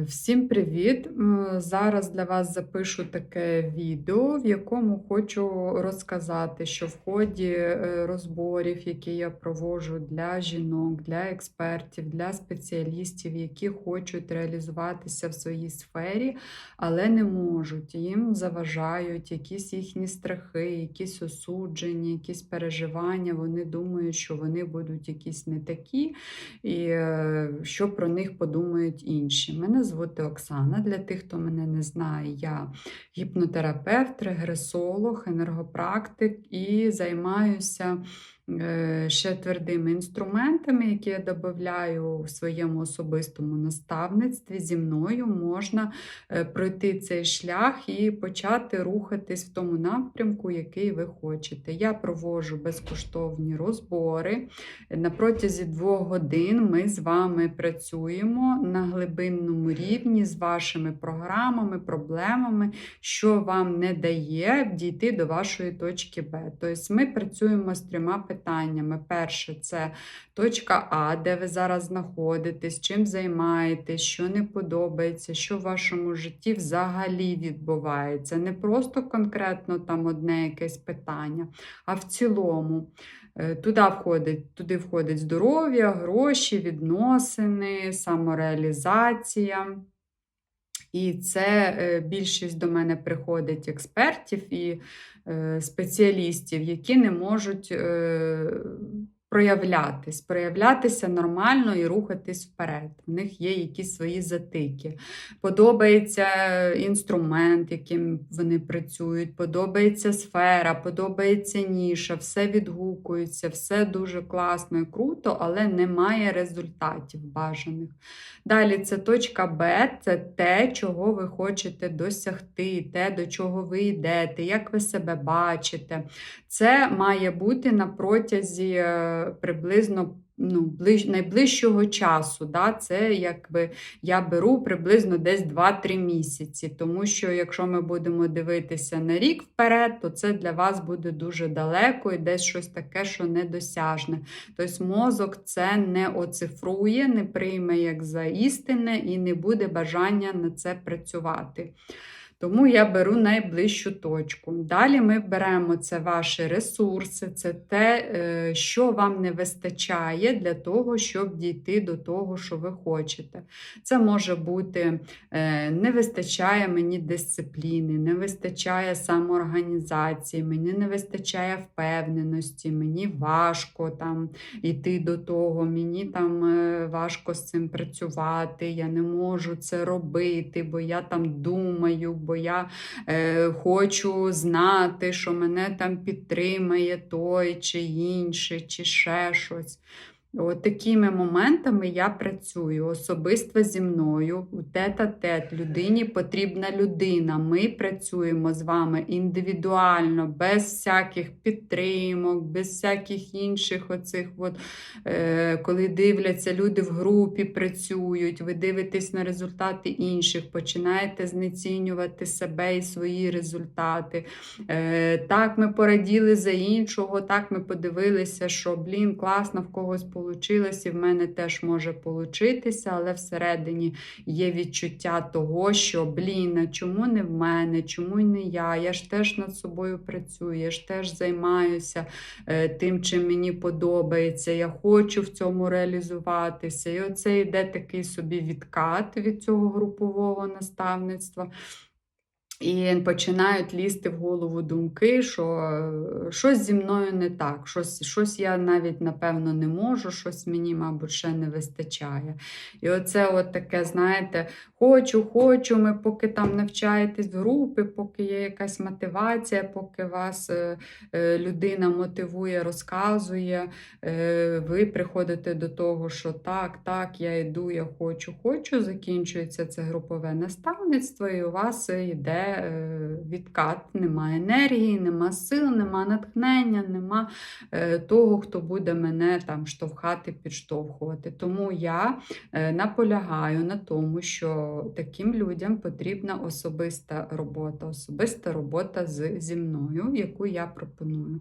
Е, Всім привіт! Зараз для вас запишу таке відео, в якому хочу розказати, що в ході е, розборів, які я проводжу для жінок, для експертів, для спеціалістів, які хочуть реалізуватися в своїй сфері, але не можуть. Їм заважають якісь їхні страхи, якісь осудження, якісь переживання. Вони думають, що вони будуть якісь не такі, і е, що про них подумають інші. Мене звати Оксана. Для тих, хто мене не знає, я гіпнотерапевт, регресолог, енергопрактик і займаюся ще твердими інструментами, які я додаю в своєму особистому наставництві. Зі мною можна е, пройти цей шлях і почати рухатись в тому напрямку, який ви хочете. Я проводжу безкоштовні розбори. На протязі двох годин ми з вами працюємо на глибинному рівні з вашими програмами, проблемами, що вам не дає дійти до вашої точки Б. Тобто ми працюємо з трьома питаннями. Перше це точка А, де ви зараз знаходитесь, чим займаєтесь, що не подобається, що в вашому житті взагалі відбувається. Не просто конкретно там одне якесь питання, а в цілому. Е, Туди входить, туди входить здоров'я, гроші, відносини, самореалізація. І це е, більшість до мене приходить експертів і е, спеціалістів, які не можуть е, проявлятись, проявлятися нормально і рухатись вперед. У них є якісь свої затики. Подобається інструмент, яким вони працюють, подобається сфера, подобається ніша, все відгукується, все дуже класно і круто, але немає результатів бажаних. Далі це точка Б, це те, чого ви хочете досягти, те, до чого ви йдете, як ви себе бачите. Це має бути на протязі е, приблизно ну, ближ, найближчого часу. Да? Це якби я беру приблизно десь 2-3 місяці. Тому що якщо ми будемо дивитися на рік вперед, то це для вас буде дуже далеко і десь щось таке, що недосяжне. Тобто мозок це не оцифрує, не прийме як за істинне і не буде бажання на це працювати. Тому я беру найближчу точку. Далі ми беремо це ваші ресурси, це те, е, що вам не вистачає для того, щоб дійти до того, що ви хочете. Це може бути е, не вистачає мені дисципліни, не вистачає самоорганізації, мені не вистачає впевненості, мені важко там йти до того, мені там е, важко з цим працювати, я не можу це робити, бо я там думаю, бо я е, хочу знати, що мене там підтримає той чи інший, чи ще щось. От такими моментами я працюю особисто зі мною, у тет-а-тет. Людині потрібна людина. Ми працюємо з вами індивідуально, без всяких підтримок, без всяких інших оцих, от, е, коли дивляться, люди в групі працюють, ви дивитесь на результати інших, починаєте знецінювати себе і свої результати. Е, так, ми пораділи за іншого, так ми подивилися, що блін, класно в когось і в мене теж може получитися, але всередині є відчуття того, що блін, а чому не в мене, чому не я? Я ж теж над собою працюю, я ж теж займаюся е, тим, чим мені подобається. Я хочу в цьому реалізуватися. І оце йде такий собі відкат від цього групового наставництва. І починають лізти в голову думки, що е, щось зі мною не так, щось щось я навіть, напевно, не можу, щось мені, мабуть, ще не вистачає. І оце от таке, знаєте, хочу, хочу, ми поки там навчаєтесь в групи, поки є якась мотивація, поки вас е, е, людина мотивує, розказує, ви приходите до того, що так, так, я йду, я хочу, хочу, закінчується це групове наставництво, і у вас йде е, відкат, нема енергії, нема сил, нема натхнення, нема е, того, хто буде мене там штовхати, підштовхувати. Тому я е, наполягаю на тому, що таким людям потрібна особиста робота, особиста робота з, зі мною, яку я пропоную.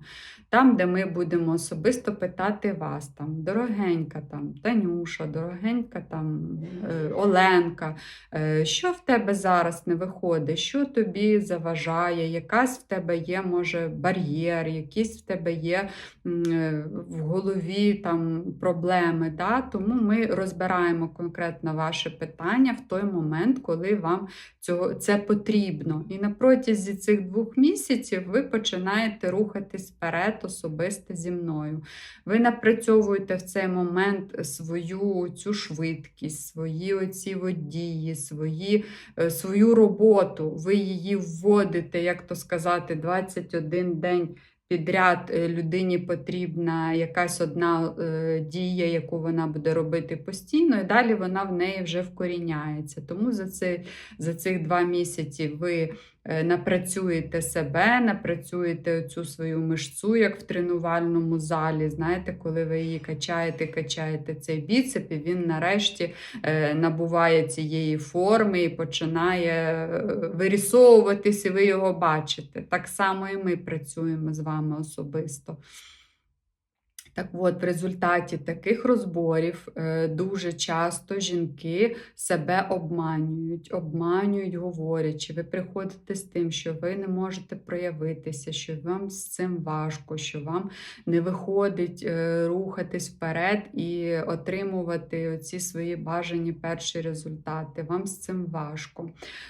Там, де ми будемо особисто питати вас, там, дорогенька там, Танюша, дорогенька там, е, Оленка, що в тебе зараз не виходить, що тобі заважає, якась в тебе є, може, бар'єр, якісь в тебе є е, в голові там, проблеми. Да? Тому ми розбираємо конкретно ваше питання в той момент, коли вам цього, це потрібно. І на протязі цих двох місяців ви починаєте рухатись вперед особисто зі мною. Ви напрацьовуєте в цей момент свою цю швидкість, свої оці водії, свої, е, свою роботу. Ви її вводите, як то сказати, 21 день. Підряд е, людині потрібна якась одна е, дія, яку вона буде робити постійно, і далі вона в неї вже вкоріняється. Тому за, це, за цих два місяці ви напрацюєте себе, напрацюєте цю свою мишцю, як в тренувальному залі. Знаєте, коли ви її качаєте, качаєте цей біцеп, і він нарешті е, набуває цієї форми і починає е, вирісовуватись, і ви його бачите. Так само і ми працюємо з вами особисто. Так от, в результаті таких розборів е, дуже часто жінки себе обманюють, обманюють, говорячи. Ви приходите з тим, що ви не можете проявитися, що вам з цим важко, що вам не виходить е, рухатись вперед і отримувати ці свої бажані перші результати. Вам з цим важко.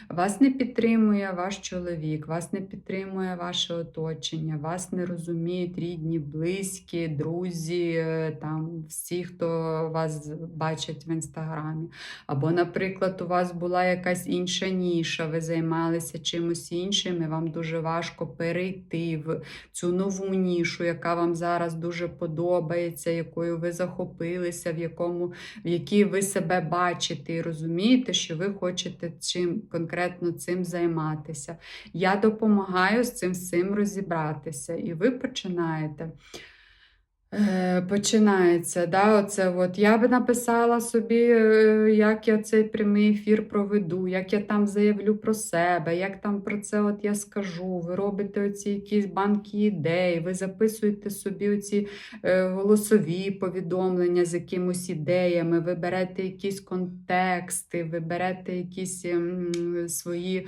Вас не підтримує ваш чоловік, вас не підтримує ваше оточення, вас не розуміють рідні, близькі, друзі, е, там всі, хто вас бачить в інстаграмі. Або, наприклад, у вас була якась інша ніша, ви займалися чимось іншим, і вам дуже важко перейти в цю нову нішу, яка вам зараз дуже подобається, якою ви захопилися, в якому в якій ви себе бачите і розумієте, що ви хочете чим конкретно цим займатися. Я допомагаю з цим всім розібратися, і ви починаєте. Е, Починається, да, оце от. Я би написала собі, е, як я цей прямий ефір проведу, як я там заявлю про себе, як там про це от я скажу. Ви робите оці якісь банки ідей, ви записуєте собі оці е, голосові повідомлення з якимось ідеями, ви берете якісь контексти, ви берете якісь ем, свої,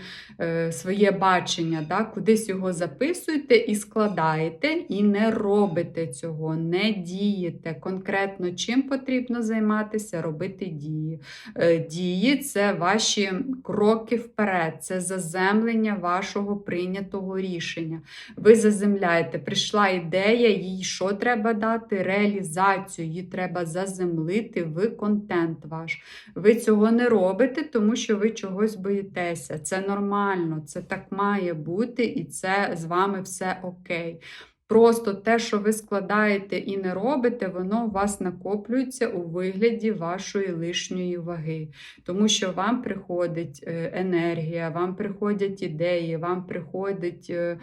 своє бачення, да, кудись його записуєте і складаєте, і не робите цього не дієте. Конкретно чим потрібно займатися, робити дії. Е, Дії це ваші кроки вперед, це заземлення вашого прийнятого рішення. Ви заземляєте, прийшла ідея, їй що треба дати? Реалізацію, її треба заземлити в контент ваш. Ви цього не робите, тому що ви чогось боїтеся. Це нормально, це так має бути, і це з вами все окей. Просто те, що ви складаєте і не робите, воно у вас накоплюється у вигляді вашої лишньої ваги. Тому що вам приходить е, енергія, вам приходять ідеї, вам приходить. е,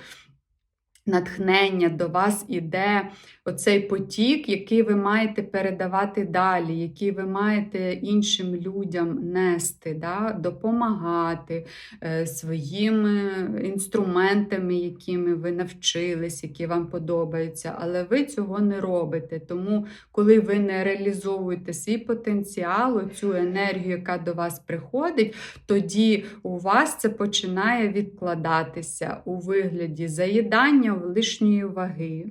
Натхнення до вас іде оцей потік, який ви маєте передавати далі, який ви маєте іншим людям нести, да? допомагати е, своїми інструментами, якими ви навчились, які вам подобаються. Але ви цього не робите. Тому, коли ви не реалізовуєте свій потенціал, цю енергію, яка до вас приходить, тоді у вас це починає відкладатися у вигляді заїдання лишньої ваги.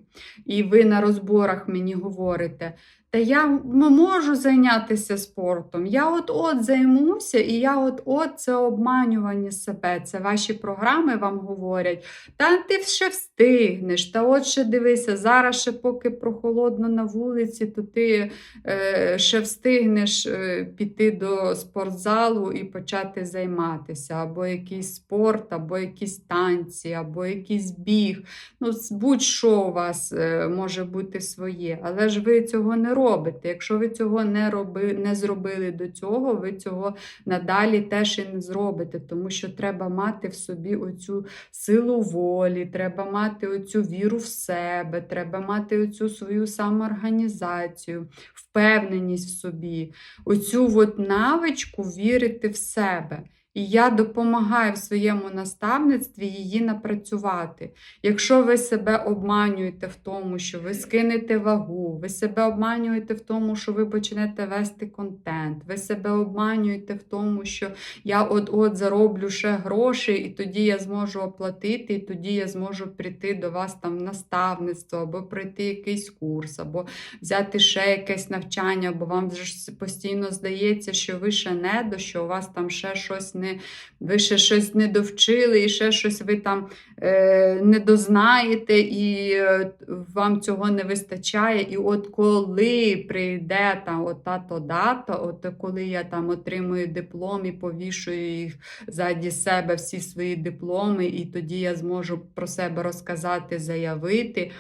І ви на розборах мені говорите, та я можу зайнятися спортом, я от-от займуся, і я от-от це обманювання себе. Це ваші програми вам говорять. Та ти ще встигнеш, та от ще дивися, зараз ще поки прохолодно на вулиці, то ти е, ще встигнеш е, піти до спортзалу і почати займатися, або якийсь спорт, або якісь танці, або якийсь біг. Ну, будь-що у вас е, може бути своє, але ж ви цього не робите. Якщо ви цього не, роби, не зробили до цього, ви цього надалі теж і не зробите, тому що треба мати в собі оцю силу волі, треба мати оцю віру в себе, треба мати оцю свою самоорганізацію, впевненість в собі, оцю от навичку вірити в себе. І я допомагаю в своєму наставництві її напрацювати. Якщо ви себе обманюєте в тому, що ви скинете вагу, ви себе обманюєте в тому, що ви почнете вести контент, ви себе обманюєте в тому, що я от-от зароблю ще гроші, і тоді я зможу оплатити, і тоді я зможу прийти до вас там в наставництво, або пройти якийсь курс, або взяти ще якесь навчання, бо вам вже постійно здається, що ви ще не до, що у вас там ще щось не, ви ще щось не довчили, і ще щось ви там е, не дознаєте, і е, вам цього не вистачає. І от коли прийде там от та-то дата, от коли я там отримую диплом і повішую їх ззаді себе всі свої дипломи, і тоді я зможу про себе розказати, заявити.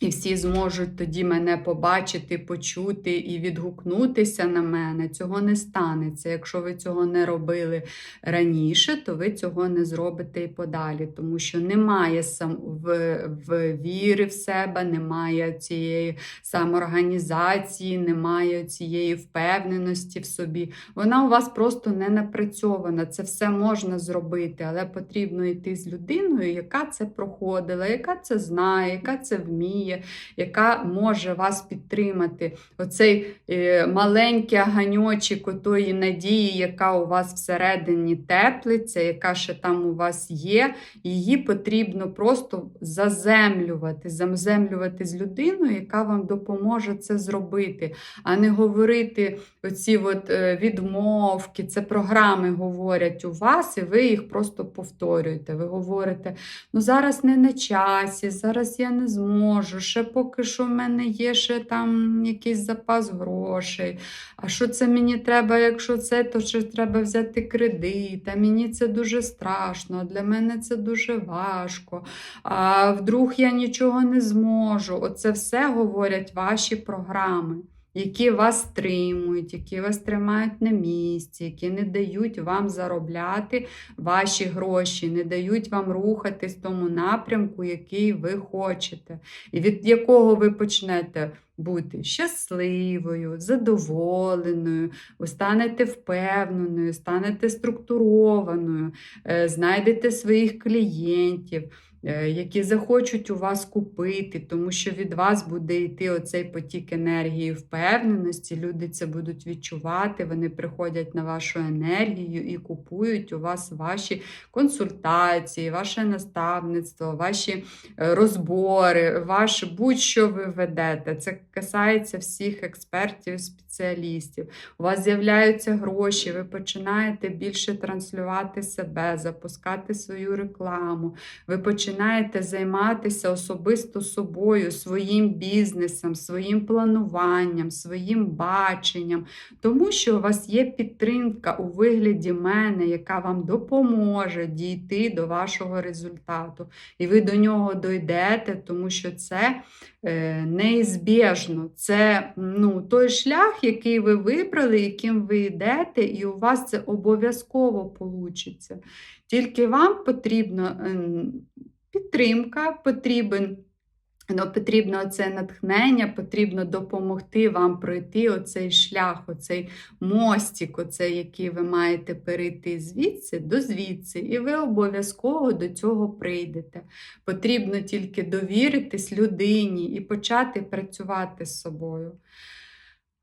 І всі зможуть тоді мене побачити, почути і відгукнутися на мене. Цього не станеться. Якщо ви цього не робили раніше, то ви цього не зробите і подалі, тому що немає сам в, в віри в себе, немає цієї самоорганізації, немає цієї впевненості в собі. Вона у вас просто не напрацьована. Це все можна зробити, але потрібно йти з людиною, яка це проходила, яка це знає, яка це вміє, яка може вас підтримати. Оцей е, маленький аганьочок отої надії, яка у вас всередині теплиться, яка ще там у вас є, її потрібно просто заземлювати, заземлювати з людиною, яка вам допоможе це зробити, а не говорити оці от е, відмовки, це програми говорять у вас, і ви їх просто повторюєте. Ви говорите, ну зараз не на часі, зараз я не зможу, ще поки що в мене є ще там якийсь запас грошей. А що це мені треба, якщо це, то ще треба взяти кредит, а мені це дуже страшно, для мене це дуже важко. А вдруг я нічого не зможу. Оце все говорять ваші програми які вас стримують, які вас тримають на місці, які не дають вам заробляти ваші гроші, не дають вам рухатись в тому напрямку, який ви хочете, і від якого ви почнете. Бути щасливою, задоволеною, ви станете впевненою, станете структурованою, е, знайдете своїх клієнтів. Е, які захочуть у вас купити, тому що від вас буде йти оцей потік енергії впевненості. Люди це будуть відчувати, вони приходять на вашу енергію і купують у вас ваші консультації, ваше наставництво, ваші е, розбори, ваш будь-що ви ведете. Це касається всіх експертів, спеціалістів. У вас з'являються гроші, ви починаєте більше транслювати себе, запускати свою рекламу. ви починаєте починаєте займатися особисто собою, своїм бізнесом, своїм плануванням, своїм баченням, тому що у вас є підтримка у вигляді мене, яка вам допоможе дійти до вашого результату. І ви до нього дойдете, тому що це е, неізбіжно. Це ну, той шлях, який ви вибрали, яким ви йдете, і у вас це обов'язково вийде. Тільки вам потрібно ем, підтримка, потрібен. Ну, Потрібно це натхнення, потрібно допомогти вам пройти оцей шлях, оцей мостик, оцей, який ви маєте перейти звідси до звідси, і ви обов'язково до цього прийдете. Потрібно тільки довіритись людині і почати працювати з собою.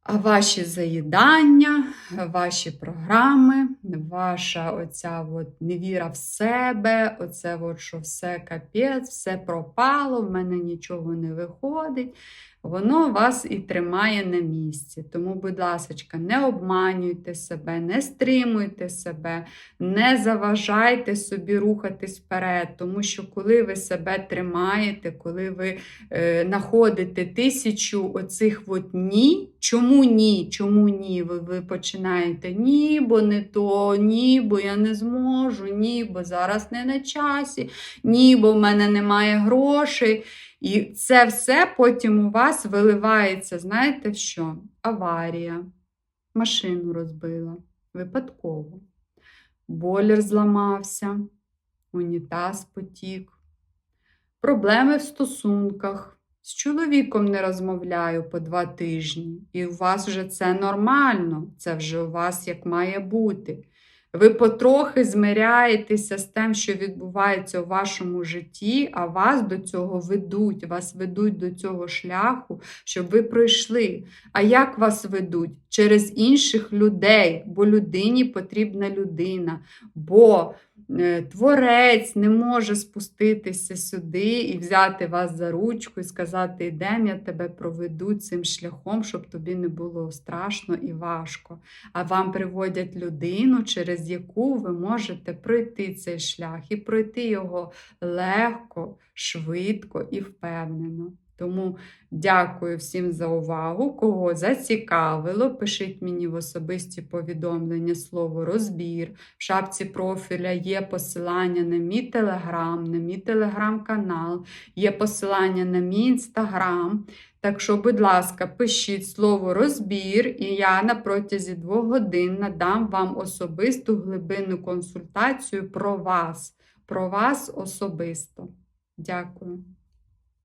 Ваші заїдання, ваші програми, ваша оця от невіра в себе, оце от, що все капець, все пропало, в мене нічого не виходить, воно вас і тримає на місці. Тому, будь ласка, не обманюйте себе, не стримуйте себе, не заважайте собі рухатись вперед, тому що коли ви себе тримаєте, коли ви е, знаходите тисячу оцих от ні, Чому ні? Чому ні? Ви, ви починаєте ні, бо не то, ні, бо я не зможу, ні, бо зараз не на часі, ні, бо в мене немає грошей. І це все потім у вас виливається, знаєте що? Аварія, машину розбила випадково, бойлер зламався, унітаз потік, проблеми в стосунках. З чоловіком не розмовляю по два тижні, і у вас вже це нормально, це вже у вас як має бути. Ви потрохи змиряєтеся з тим, що відбувається у вашому житті, а вас до цього ведуть, вас ведуть до цього шляху, щоб ви пройшли. А як вас ведуть? Через інших людей, бо людині потрібна людина. бо Творець не може спуститися сюди і взяти вас за ручку і сказати, йдем, я тебе проведу цим шляхом, щоб тобі не було страшно і важко. А вам приводять людину, через яку ви можете пройти цей шлях і пройти його легко, швидко і впевнено. Тому дякую всім за увагу. Кого зацікавило, пишіть мені в особисті повідомлення слово розбір. В шапці профіля є посилання на мій телеграм, на мій телеграм-канал, є посилання на мій інстаграм. Так що, будь ласка, пишіть слово розбір, і я на протязі двох годин надам вам особисту глибинну консультацію про вас, про вас особисто. Дякую.